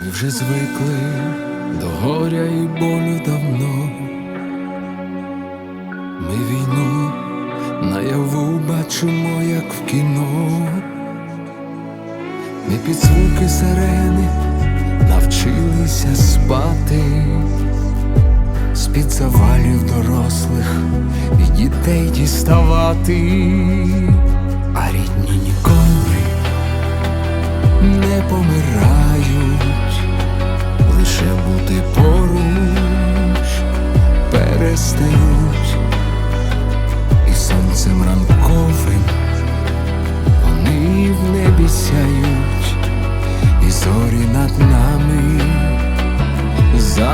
Ми вже звикли до горя і болю давно. Ми війну наяву бачимо, як в кіно. Ми під звуки сирени навчилися спати, з-під завалів дорослих і дітей діставати, а рідні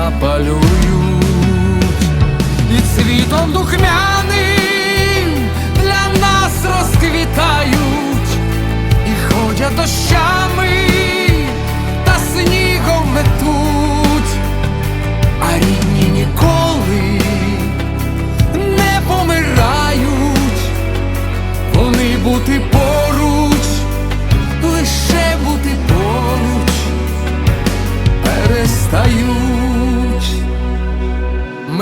запалюють, і цвітом духмяним для нас розквітають. І ходять дощами та снігом метуть, а рідні ніколи не помирають, вони бути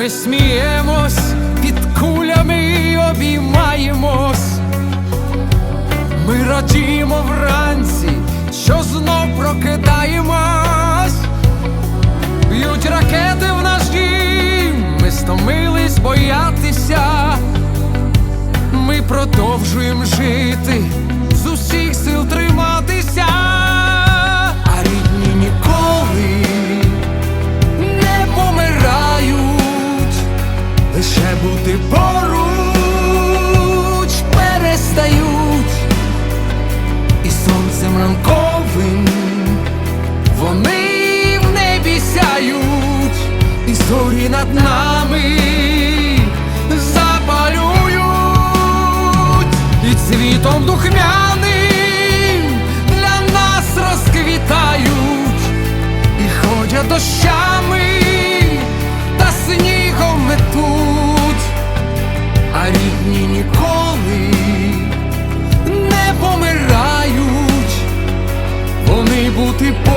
Ми сміємось під кулями обіймаємось. Ми радімо вранці, що знов прокидаємось, б'ють ракети в наш дім, ми стомились боятися, ми продовжуємо жити, з усіх сил триматися, не